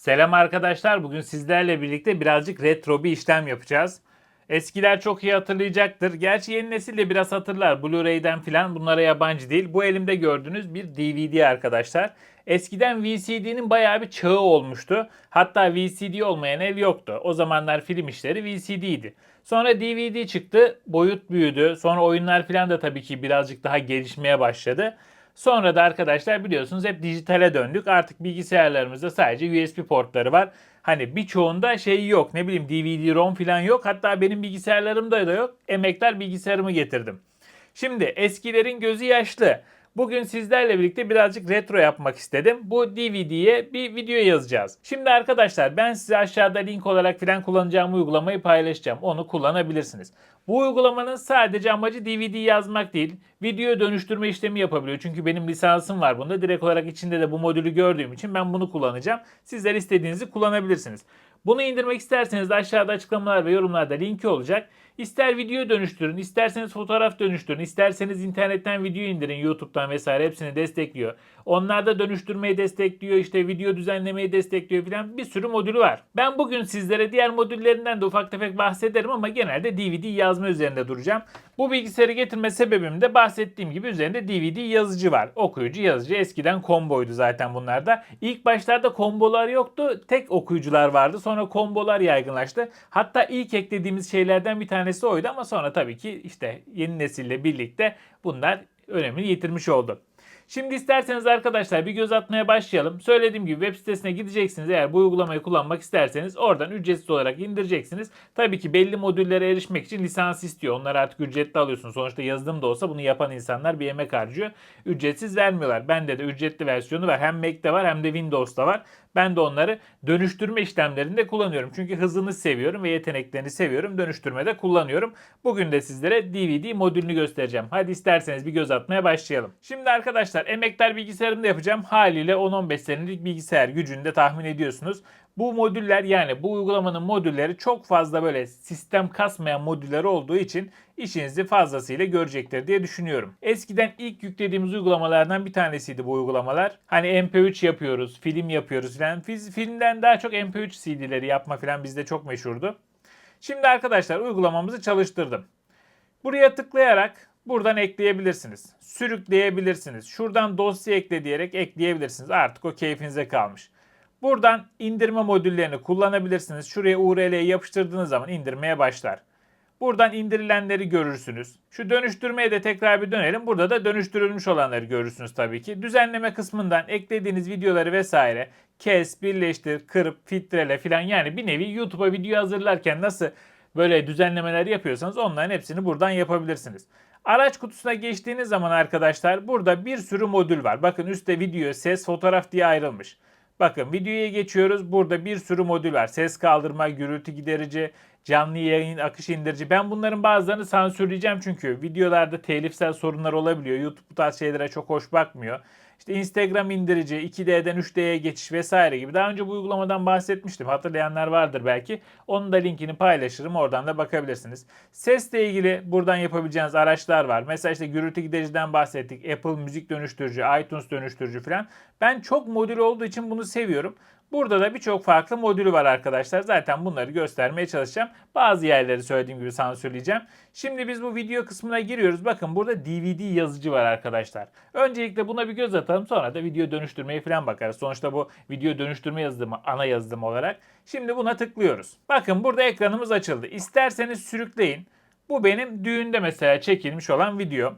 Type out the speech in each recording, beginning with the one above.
Selam arkadaşlar. Bugün sizlerle birlikte birazcık retro bir işlem yapacağız. Eskiler çok iyi hatırlayacaktır. Gerçi yeni nesil de biraz hatırlar. Blu-ray'den filan bunlara yabancı değil. Bu elimde gördüğünüz bir DVD arkadaşlar. Eskiden VCD'nin bayağı bir çağı olmuştu. Hatta VCD olmayan ev yoktu. O zamanlar film işleri VCD'ydi. Sonra DVD çıktı, boyut büyüdü. Sonra oyunlar filan da tabii ki birazcık daha gelişmeye başladı. Sonra da arkadaşlar biliyorsunuz hep dijitale döndük. Artık bilgisayarlarımızda sadece USB portları var. Hani birçoğunda şey yok. Ne bileyim DVD-ROM falan yok. Hatta benim bilgisayarlarımda da yok. Emekler bilgisayarımı getirdim. Şimdi eskilerin gözü yaşlı. Bugün sizlerle birlikte birazcık retro yapmak istedim. Bu DVD'ye bir video yazacağız. Şimdi arkadaşlar ben size aşağıda link olarak falan kullanacağım uygulamayı paylaşacağım. Onu kullanabilirsiniz. Bu uygulamanın sadece amacı DVD yazmak değil, video dönüştürme işlemi yapabiliyor. Çünkü benim lisansım var bunda. Direkt olarak içinde de bu modülü gördüğüm için ben bunu kullanacağım. Sizler istediğinizi kullanabilirsiniz. Bunu indirmek isterseniz de aşağıda açıklamalar ve yorumlarda linki olacak. İster video dönüştürün, isterseniz fotoğraf dönüştürün, isterseniz internetten video indirin, YouTube'dan vesaire hepsini destekliyor. Onlar da dönüştürmeyi destekliyor, işte video düzenlemeyi destekliyor filan bir sürü modülü var. Ben bugün sizlere diğer modüllerinden de ufak tefek bahsederim ama genelde DVD yazma üzerinde duracağım. Bu bilgisayarı getirme sebebim de bahsettiğim gibi üzerinde DVD yazıcı var. Okuyucu yazıcı eskiden komboydu zaten bunlarda. İlk başlarda kombolar yoktu. Tek okuyucular vardı. Sonra kombolar yaygınlaştı. Hatta ilk eklediğimiz şeylerden bir tanesi oydu ama sonra tabii ki işte yeni nesille birlikte bunlar önemini yitirmiş oldu. Şimdi isterseniz arkadaşlar bir göz atmaya başlayalım. Söylediğim gibi web sitesine gideceksiniz. Eğer bu uygulamayı kullanmak isterseniz oradan ücretsiz olarak indireceksiniz. Tabii ki belli modüllere erişmek için lisans istiyor. Onları artık ücretli alıyorsunuz. Sonuçta yazılım da olsa bunu yapan insanlar bir emek harcıyor. Ücretsiz vermiyorlar. Bende de ücretli versiyonu var. Hem Mac'te var hem de Windows'ta var. Ben de onları dönüştürme işlemlerinde kullanıyorum. Çünkü hızını seviyorum ve yeteneklerini seviyorum. Dönüştürmede kullanıyorum. Bugün de sizlere DVD modülünü göstereceğim. Hadi isterseniz bir göz atmaya başlayalım. Şimdi arkadaşlar emektar bilgisayarımda yapacağım. Haliyle 10-15 senelik bilgisayar gücünü de tahmin ediyorsunuz. Bu modüller yani bu uygulamanın modülleri çok fazla böyle sistem kasmayan modüller olduğu için işinizi fazlasıyla görecektir diye düşünüyorum. Eskiden ilk yüklediğimiz uygulamalardan bir tanesiydi bu uygulamalar. Hani MP3 yapıyoruz, film yapıyoruz falan. Biz filmden daha çok MP3 CD'leri yapma falan bizde çok meşhurdu. Şimdi arkadaşlar uygulamamızı çalıştırdım. Buraya tıklayarak buradan ekleyebilirsiniz. Sürükleyebilirsiniz. Şuradan dosya ekle diyerek ekleyebilirsiniz. Artık o keyfinize kalmış. Buradan indirme modüllerini kullanabilirsiniz. Şuraya URL'yi yapıştırdığınız zaman indirmeye başlar. Buradan indirilenleri görürsünüz. Şu dönüştürmeye de tekrar bir dönelim. Burada da dönüştürülmüş olanları görürsünüz tabii ki. Düzenleme kısmından eklediğiniz videoları vesaire kes, birleştir, kırıp, filtrele filan yani bir nevi YouTube'a video hazırlarken nasıl böyle düzenlemeler yapıyorsanız onların hepsini buradan yapabilirsiniz. Araç kutusuna geçtiğiniz zaman arkadaşlar burada bir sürü modül var. Bakın üstte video, ses, fotoğraf diye ayrılmış. Bakın videoya geçiyoruz. Burada bir sürü modül var. Ses kaldırma, gürültü giderici, canlı yayın, akış indirici. Ben bunların bazılarını sansürleyeceğim çünkü videolarda telifsel sorunlar olabiliyor. YouTube bu tarz şeylere çok hoş bakmıyor. İşte Instagram indirici, 2D'den 3D'ye geçiş vesaire gibi. Daha önce bu uygulamadan bahsetmiştim. Hatırlayanlar vardır belki. Onun da linkini paylaşırım. Oradan da bakabilirsiniz. Sesle ilgili buradan yapabileceğiniz araçlar var. Mesela işte gürültü gidericiden bahsettik. Apple müzik dönüştürücü, iTunes dönüştürücü falan. Ben çok modül olduğu için bunu seviyorum. Burada da birçok farklı modülü var arkadaşlar. Zaten bunları göstermeye çalışacağım. Bazı yerleri söylediğim gibi sansürleyeceğim. Şimdi biz bu video kısmına giriyoruz. Bakın burada DVD yazıcı var arkadaşlar. Öncelikle buna bir göz atalım. Sonra da video dönüştürmeye falan bakarız. Sonuçta bu video dönüştürme yazılımı ana yazılım olarak. Şimdi buna tıklıyoruz. Bakın burada ekranımız açıldı. İsterseniz sürükleyin. Bu benim düğünde mesela çekilmiş olan video.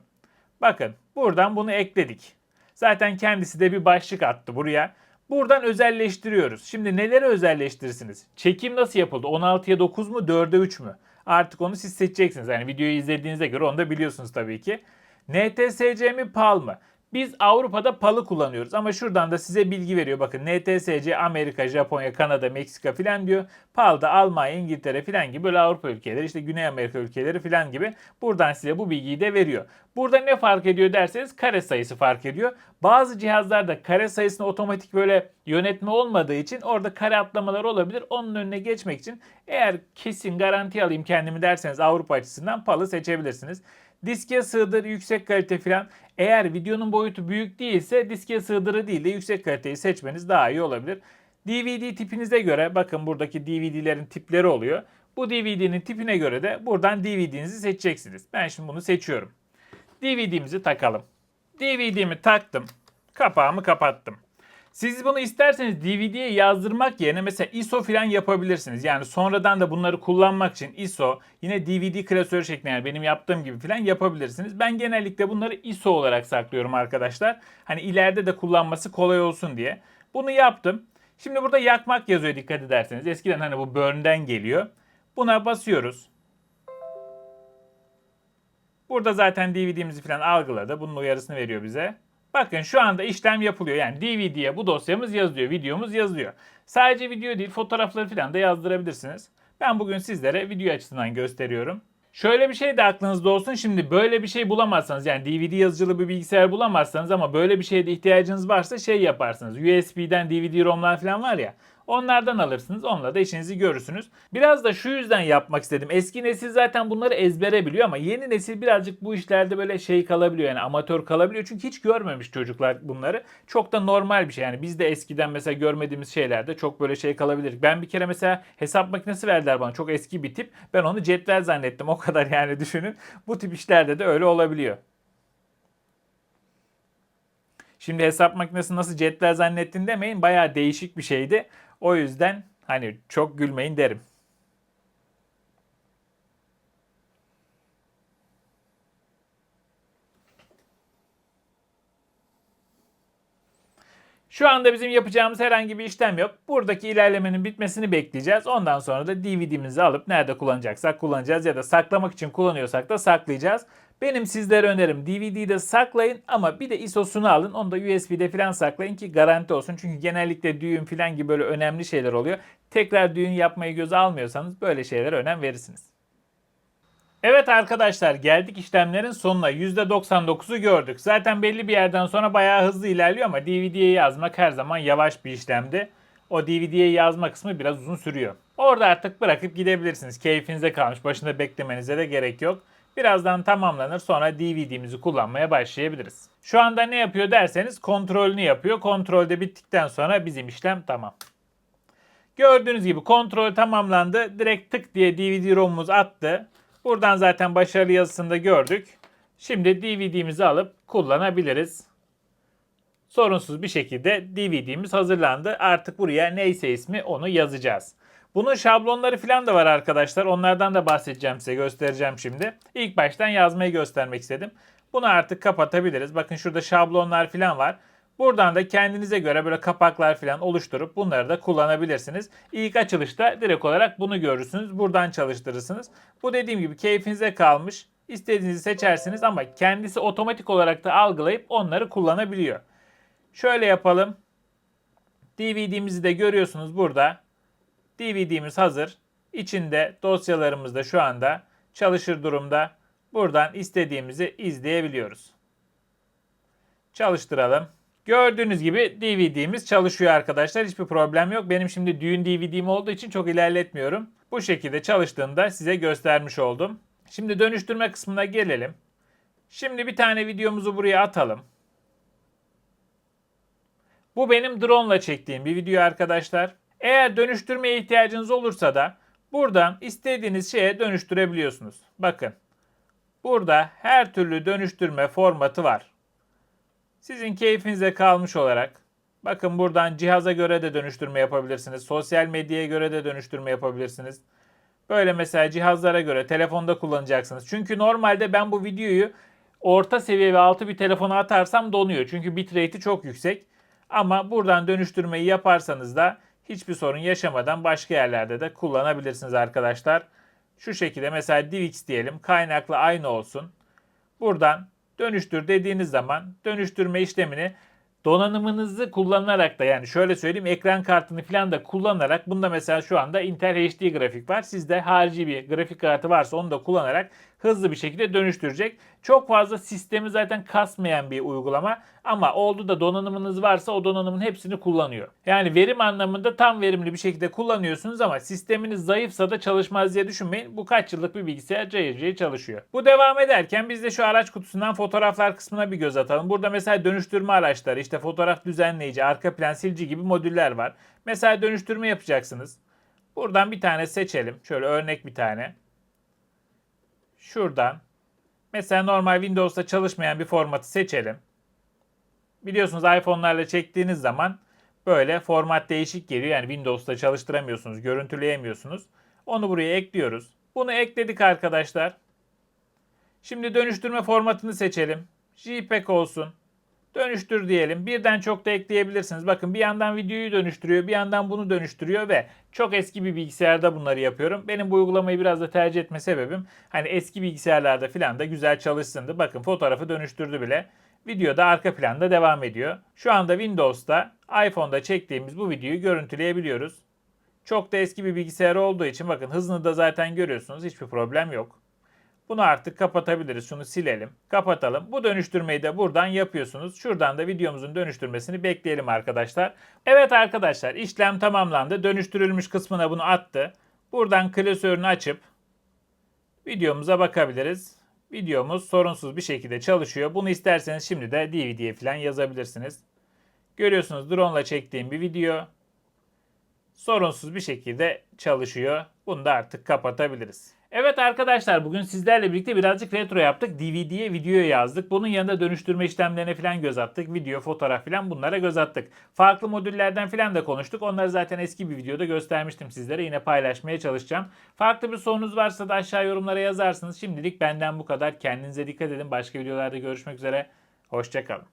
Bakın buradan bunu ekledik. Zaten kendisi de bir başlık attı buraya. Buradan özelleştiriyoruz. Şimdi neleri özelleştirirsiniz? Çekim nasıl yapıldı? 16'ya 9 mu 4'e 3 mü? Artık onu siz seçeceksiniz. Yani videoyu izlediğinize göre onu da biliyorsunuz tabii ki. NTSC mi PAL mı? Biz Avrupa'da PAL'ı kullanıyoruz ama şuradan da size bilgi veriyor. Bakın NTSC Amerika, Japonya, Kanada, Meksika filan diyor. PAL da Almanya, İngiltere filan gibi böyle Avrupa ülkeleri işte Güney Amerika ülkeleri filan gibi buradan size bu bilgiyi de veriyor. Burada ne fark ediyor derseniz kare sayısı fark ediyor. Bazı cihazlarda kare sayısını otomatik böyle yönetme olmadığı için orada kare atlamalar olabilir. Onun önüne geçmek için eğer kesin garanti alayım kendimi derseniz Avrupa açısından PAL'ı seçebilirsiniz. Diske sığdır, yüksek kalite falan. Eğer videonun boyutu büyük değilse diske sığdırı değil de yüksek kaliteyi seçmeniz daha iyi olabilir. DVD tipinize göre bakın buradaki DVD'lerin tipleri oluyor. Bu DVD'nin tipine göre de buradan DVD'nizi seçeceksiniz. Ben şimdi bunu seçiyorum. DVD'mizi takalım. DVD'mi taktım. Kapağımı kapattım. Siz bunu isterseniz DVD'ye yazdırmak yerine mesela ISO falan yapabilirsiniz. Yani sonradan da bunları kullanmak için ISO yine DVD klasörü şeklinde yani benim yaptığım gibi falan yapabilirsiniz. Ben genellikle bunları ISO olarak saklıyorum arkadaşlar. Hani ileride de kullanması kolay olsun diye. Bunu yaptım. Şimdi burada yakmak yazıyor dikkat ederseniz. Eskiden hani bu burn'den geliyor. Buna basıyoruz. Burada zaten DVD'mizi falan algıladı. Bunun uyarısını veriyor bize. Bakın şu anda işlem yapılıyor. Yani DVD'ye bu dosyamız yazılıyor, videomuz yazılıyor. Sadece video değil, fotoğrafları falan da yazdırabilirsiniz. Ben bugün sizlere video açısından gösteriyorum. Şöyle bir şey de aklınızda olsun. Şimdi böyle bir şey bulamazsanız yani DVD yazıcılı bir bilgisayar bulamazsanız ama böyle bir şeye de ihtiyacınız varsa şey yaparsınız. USB'den DVD-ROM'lar falan var ya. Onlardan alırsınız. Onunla da işinizi görürsünüz. Biraz da şu yüzden yapmak istedim. Eski nesil zaten bunları ezbere biliyor ama yeni nesil birazcık bu işlerde böyle şey kalabiliyor. Yani amatör kalabiliyor. Çünkü hiç görmemiş çocuklar bunları. Çok da normal bir şey. Yani biz de eskiden mesela görmediğimiz şeylerde çok böyle şey kalabilir. Ben bir kere mesela hesap makinesi verdiler bana. Çok eski bir tip. Ben onu cetvel zannettim. O kadar yani düşünün. Bu tip işlerde de öyle olabiliyor. Şimdi hesap makinesi nasıl cetvel zannettin demeyin. Bayağı değişik bir şeydi. O yüzden hani çok gülmeyin derim. Şu anda bizim yapacağımız herhangi bir işlem yok. Buradaki ilerlemenin bitmesini bekleyeceğiz. Ondan sonra da DVD'mizi alıp nerede kullanacaksak kullanacağız ya da saklamak için kullanıyorsak da saklayacağız. Benim sizlere önerim DVD'yi de saklayın ama bir de ISO'sunu alın. Onu da USB'de falan saklayın ki garanti olsun. Çünkü genellikle düğün falan gibi böyle önemli şeyler oluyor. Tekrar düğün yapmayı göze almıyorsanız böyle şeylere önem verirsiniz. Evet arkadaşlar geldik işlemlerin sonuna. %99'u gördük. Zaten belli bir yerden sonra bayağı hızlı ilerliyor ama DVD'ye yazmak her zaman yavaş bir işlemdi. O DVD'ye yazma kısmı biraz uzun sürüyor. Orada artık bırakıp gidebilirsiniz. Keyfinize kalmış. Başında beklemenize de gerek yok. Birazdan tamamlanır sonra DVD'mizi kullanmaya başlayabiliriz. Şu anda ne yapıyor derseniz kontrolünü yapıyor. Kontrolde bittikten sonra bizim işlem tamam. Gördüğünüz gibi kontrol tamamlandı. Direkt tık diye DVD-ROM'umuz attı. Buradan zaten başarılı yazısını da gördük. Şimdi DVD'mizi alıp kullanabiliriz. Sorunsuz bir şekilde DVD'miz hazırlandı. Artık buraya neyse ismi onu yazacağız. Bunun şablonları falan da var arkadaşlar. Onlardan da bahsedeceğim size göstereceğim şimdi. İlk baştan yazmayı göstermek istedim. Bunu artık kapatabiliriz. Bakın şurada şablonlar falan var. Buradan da kendinize göre böyle kapaklar falan oluşturup bunları da kullanabilirsiniz. İlk açılışta direkt olarak bunu görürsünüz. Buradan çalıştırırsınız. Bu dediğim gibi keyfinize kalmış. İstediğinizi seçersiniz ama kendisi otomatik olarak da algılayıp onları kullanabiliyor. Şöyle yapalım. DVD'mizi de görüyorsunuz burada. DVD'miz hazır. İçinde dosyalarımız da şu anda çalışır durumda. Buradan istediğimizi izleyebiliyoruz. Çalıştıralım. Gördüğünüz gibi DVD'miz çalışıyor arkadaşlar. Hiçbir problem yok. Benim şimdi düğün DVD'm olduğu için çok ilerletmiyorum. Bu şekilde çalıştığında size göstermiş oldum. Şimdi dönüştürme kısmına gelelim. Şimdi bir tane videomuzu buraya atalım. Bu benim drone ile çektiğim bir video arkadaşlar. Eğer dönüştürmeye ihtiyacınız olursa da buradan istediğiniz şeye dönüştürebiliyorsunuz. Bakın. Burada her türlü dönüştürme formatı var. Sizin keyfinize kalmış olarak bakın buradan cihaza göre de dönüştürme yapabilirsiniz. Sosyal medyaya göre de dönüştürme yapabilirsiniz. Böyle mesela cihazlara göre telefonda kullanacaksınız. Çünkü normalde ben bu videoyu orta seviye ve altı bir telefona atarsam donuyor. Çünkü bitrate'i çok yüksek. Ama buradan dönüştürmeyi yaparsanız da hiçbir sorun yaşamadan başka yerlerde de kullanabilirsiniz arkadaşlar. Şu şekilde mesela DivX diyelim kaynakla aynı olsun. Buradan dönüştür dediğiniz zaman dönüştürme işlemini donanımınızı kullanarak da yani şöyle söyleyeyim ekran kartını falan da kullanarak bunda mesela şu anda Intel HD grafik var. Sizde harici bir grafik kartı varsa onu da kullanarak hızlı bir şekilde dönüştürecek. Çok fazla sistemi zaten kasmayan bir uygulama ama oldu da donanımınız varsa o donanımın hepsini kullanıyor. Yani verim anlamında tam verimli bir şekilde kullanıyorsunuz ama sisteminiz zayıfsa da çalışmaz diye düşünmeyin. Bu kaç yıllık bir bilgisayar cayır cayır çalışıyor. Bu devam ederken biz de şu araç kutusundan fotoğraflar kısmına bir göz atalım. Burada mesela dönüştürme araçları, işte fotoğraf düzenleyici, arka plan silici gibi modüller var. Mesela dönüştürme yapacaksınız. Buradan bir tane seçelim. Şöyle örnek bir tane. Şuradan. Mesela normal Windows'ta çalışmayan bir formatı seçelim. Biliyorsunuz iPhone'larla çektiğiniz zaman böyle format değişik geliyor. Yani Windows'ta çalıştıramıyorsunuz, görüntüleyemiyorsunuz. Onu buraya ekliyoruz. Bunu ekledik arkadaşlar. Şimdi dönüştürme formatını seçelim. JPEG olsun. Dönüştür diyelim. Birden çok da ekleyebilirsiniz. Bakın bir yandan videoyu dönüştürüyor, bir yandan bunu dönüştürüyor ve çok eski bir bilgisayarda bunları yapıyorum. Benim bu uygulamayı biraz da tercih etme sebebim hani eski bilgisayarlarda falan da güzel çalışsındı. Bakın fotoğrafı dönüştürdü bile. Video da arka planda devam ediyor. Şu anda Windows'ta, iPhone'da çektiğimiz bu videoyu görüntüleyebiliyoruz. Çok da eski bir bilgisayar olduğu için bakın hızını da zaten görüyorsunuz. Hiçbir problem yok. Bunu artık kapatabiliriz. Şunu silelim. Kapatalım. Bu dönüştürmeyi de buradan yapıyorsunuz. Şuradan da videomuzun dönüştürmesini bekleyelim arkadaşlar. Evet arkadaşlar işlem tamamlandı. Dönüştürülmüş kısmına bunu attı. Buradan klasörünü açıp videomuza bakabiliriz. Videomuz sorunsuz bir şekilde çalışıyor. Bunu isterseniz şimdi de DVD'ye falan yazabilirsiniz. Görüyorsunuz drone ile çektiğim bir video. Sorunsuz bir şekilde çalışıyor. Bunu da artık kapatabiliriz. Evet arkadaşlar bugün sizlerle birlikte birazcık retro yaptık. DVD'ye videoya yazdık. Bunun yanında dönüştürme işlemlerine falan göz attık. Video, fotoğraf falan bunlara göz attık. Farklı modüllerden falan da konuştuk. Onları zaten eski bir videoda göstermiştim sizlere. Yine paylaşmaya çalışacağım. Farklı bir sorunuz varsa da aşağı yorumlara yazarsınız. Şimdilik benden bu kadar. Kendinize dikkat edin. Başka videolarda görüşmek üzere. Hoşçakalın.